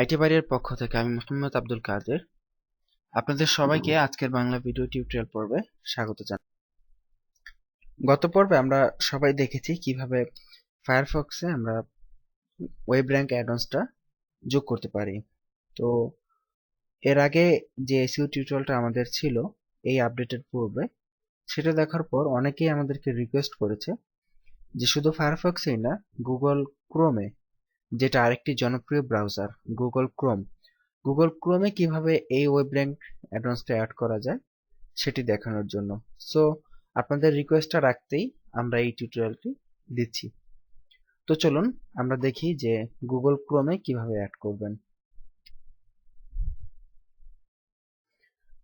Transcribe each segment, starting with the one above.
IT বাড়ির পক্ষ থেকে আমি মোহাম্মদ আব্দুল কাদের। আপনাদের সবাইকে আজকের বাংলা ভিডিও টিউটোরিয়াল পর্বে স্বাগত জানাই। গত পর্বে আমরা সবাই দেখেছি কীভাবে ফায়ারফক্সে আমরা ওয়েব র্যাঙ্ক অ্যাডন্সটা যোগ করতে পারি। তো এর আগে যে এসইও টিউটোরিয়ালটা আমাদের ছিল, এই আপডেটের পূর্বে, সেটা দেখার পর অনেকেই আমাদেরকে রিকোয়েস্ট করেছে যে শুধু ফায়ারফক্সেই না গুগল ক্রোমে যেটা আরেকটি জনপ্রিয় ব্রাউজার গুগল ক্রোম গুগল ক্রোমে কীভাবে এই ওয়েব র্যাঙ্ক অ্যাডভান্সটা অ্যাড করা যায়, সেটি দেখানোর জন্য। সো আপনাদের রিকোয়েস্টটা রাখতেই আমরা এই টিউটোরিয়ালটি দিচ্ছি। তো চলুন, আমরা দেখি যে গুগল ক্রোমে কীভাবে অ্যাড করবেন।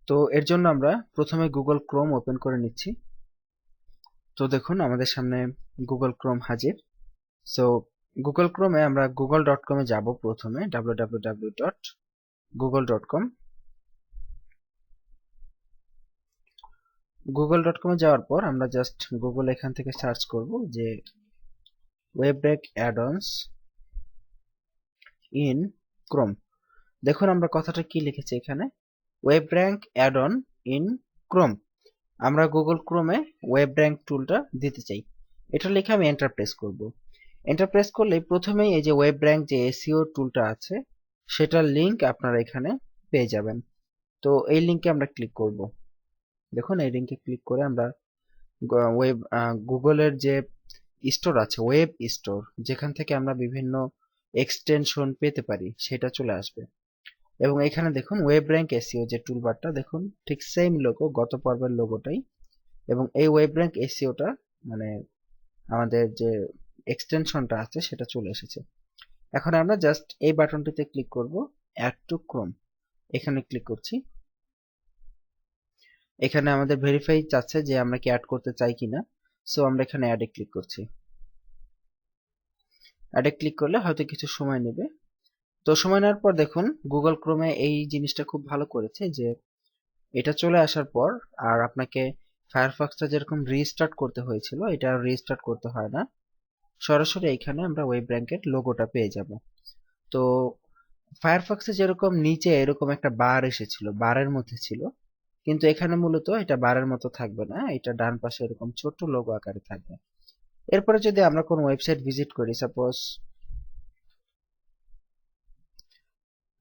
তো এর জন্য আমরা প্রথমে গুগল ক্রোম ওপেন করে নিচ্ছি। তো দেখুন, আমাদের সামনে গুগল ক্রোম হাজির। সো গুগল ক্রোমে আমরা গুগল ডট কমে যাব প্রথমে W dot Google dot com Google dot কমে যাওয়ার পর আমরা জাস্ট গুগল এখান থেকে সার্চ করব যে ওয়েবরেক অ্যাডন্স ইন ক্রোম দেখুন আমরা কথাটা কি লিখেছি এখানে? Web rank add on in Chrome আমরা গুগল ক্রোমে ওয়েব র্যাঙ্ক টুলটা দিতে চাই। এটা লিখে আমি এন্টার প্রেস করব। এন্টার প্রেস করলে প্রথমেই এই যে ওয়েব র্যাঙ্ক যে এসিও টুলটা আছে, সেটার লিংক আপনারা এখানে পেয়ে যাবেন। তো এই লিঙ্কে আমরা ক্লিক করব। দেখুন, এই লিংকে ক্লিক করে আমরা ওয়েব গুগলের যে স্টোর আছে ওয়েব স্টোর যেখান থেকে আমরা বিভিন্ন এক্সটেনশন পেতে পারি, সেটা চলে আসবে। এবং এখানে দেখুন ওয়েব র্যাঙ্ক এসিও যে টুল টুলবারটা দেখুন, ঠিক সেম লোগো গত পর্বের লোগোটাই এবং এই ওয়েব র্যাঙ্ক এসিওটা মানে আমাদের যে এক্সটেনশনটা আছে, সেটা চলে এসেছে। এখন আমরা জাস্ট এই বাটনটিতে ক্লিক করব অ্যাড টু ক্রোম এখানে ক্লিক করছি। এখানে আমাদের ভেরিফাই চাচ্ছে যে আমরা কি অ্যাড করতে চাই কিনা। সো আমরা এখানে অ্যাডে ক্লিক করছি। অ্যাডে ক্লিক করলে হয়তো কিছু সময় নেবে। তো, সময় নেওয়ার পর দেখুন গুগল ক্রোমে এই জিনিসটা খুব ভালো করেছে যে, এটা চলে আসার পর আর আপনাকে ফায়ারফক্সটা যেরকম রিস্টার্ট করতে হয়েছিল, এটা রিস্টার্ট করতে হয় না। সরাসরি এখানে আমরা ওয়েব র্যাঙ্কের লোগোটা পেয়ে যাব। তো ফায়ারফক্সে যেরকম নিচে এরকম একটা বার এসেছিল বারের মধ্যে ছিল, কিন্তু এখানে মূলত এটা বারের মতো থাকবে না এটা ডান পাশে এরকম ছোট্ট লোগো আকারে থাকবে। এরপরে যদি আমরা কোনো ওয়েবসাইট ভিজিট করি সাপোজ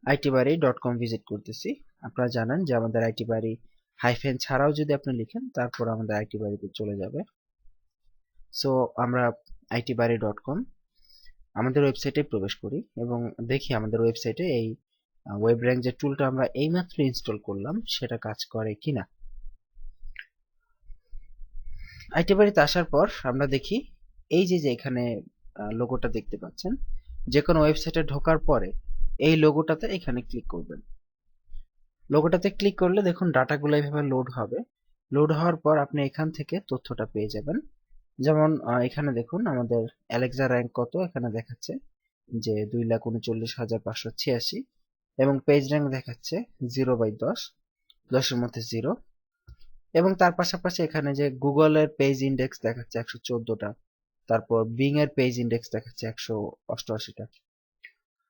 আইটিবাড়ি ডট কম ভিজিট করতেছি, আপনারা জানেন যে আমাদের আইটি বাড়ি হাইফেন ছাড়াও যদি আপনি লিখেন, তারপর আমাদের আইটি বাড়িতে চলে যাবে। সো আমরা আইটি বাড়ি ডট কম। আমাদের ওয়েবসাইটে প্রবেশ করি এবং দেখি আমাদের ওয়েবসাইটে এই ওয়েব র্যাঙ্ক যে টুলটা আমরা এইমাত্র ইনস্টল করলাম, সেটা কাজ করে কিনা। আইটি বাড়িতে আসার পর আমরা দেখি এই যে যে এখানে লোগোটা দেখতে পাচ্ছেন, যে কোনো ওয়েবসাইটে ঢোকার পরে এই লোগোটাতে এখানে ক্লিক করবেন। লোগোটাতে ক্লিক করলে দেখুন ডাটাগুলো এইভাবে লোড হবে। লোড হওয়ার পর আপনি এখান থেকে তথ্যটা পেয়ে যাবেন। যেমন এখানে দেখুন আমাদের অ্যালেক্সা র্যাঙ্ক কত? এখানে দেখাচ্ছে যে দুই লাখ উনচল্লিশ হাজার পাঁচশো ছিয়াশি এবং পেজ র্যাঙ্ক দেখাচ্ছে জিরো বাই দশ, দশের মধ্যে জিরো এবং তার পাশাপাশি এখানে যে গুগলের পেজ ইন্ডেক্স দেখাচ্ছে একশো চোদ্দটা, তারপর বিং এর পেজ ইন্ডেক্স দেখাচ্ছে একশো অষ্টআশিটা।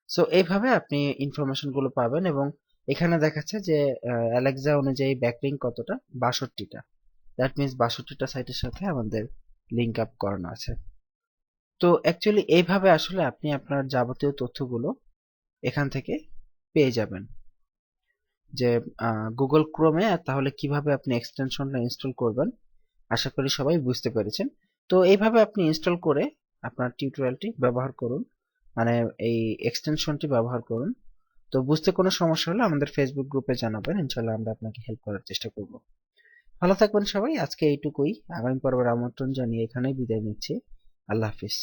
সো এইভাবে আপনি ইনফরমেশনগুলো পাবেন এবং এখানে দেখাচ্ছে যে অ্যালেক্সা অনুযায়ী ব্যাকলিং কতটা? বাষট্টিটা। দ্যাট মিনস বাষট্টিটা সাইটের সাথে আমাদের লিঙ্ক আপ করানো আছে। তো অ্যাকচুয়ালি এইভাবে আসলে আপনি আপনার যাবতীয় তথ্যগুলো এখান থেকে পেয়ে যাবেন। যে গুগল ক্রোমে তাহলে কীভাবে আপনি এক্সটেনশনটা ইনস্টল করবেন, আশা করি সবাই বুঝতে পেরেছেন। তো এইভাবে আপনি ইনস্টল করে আপনার টিউটোরিয়ালটি ব্যবহার করুন মানে এই এক্সটেনশনটি ব্যবহার করুন। তো বুঝতে কোনো সমস্যা হলে আমাদের ফেসবুক গ্রুপে জানাবেন ইনশাল্লাহ আমরা আপনাকে হেল্প করার চেষ্টা করব। ভালো থাকবেন সবাই আজকে এইটুকুই। আগামী পর্বের আমন্ত্রণ জানিয়ে এখানেই বিদায় নিচ্ছি। আল্লাহ হাফিজ।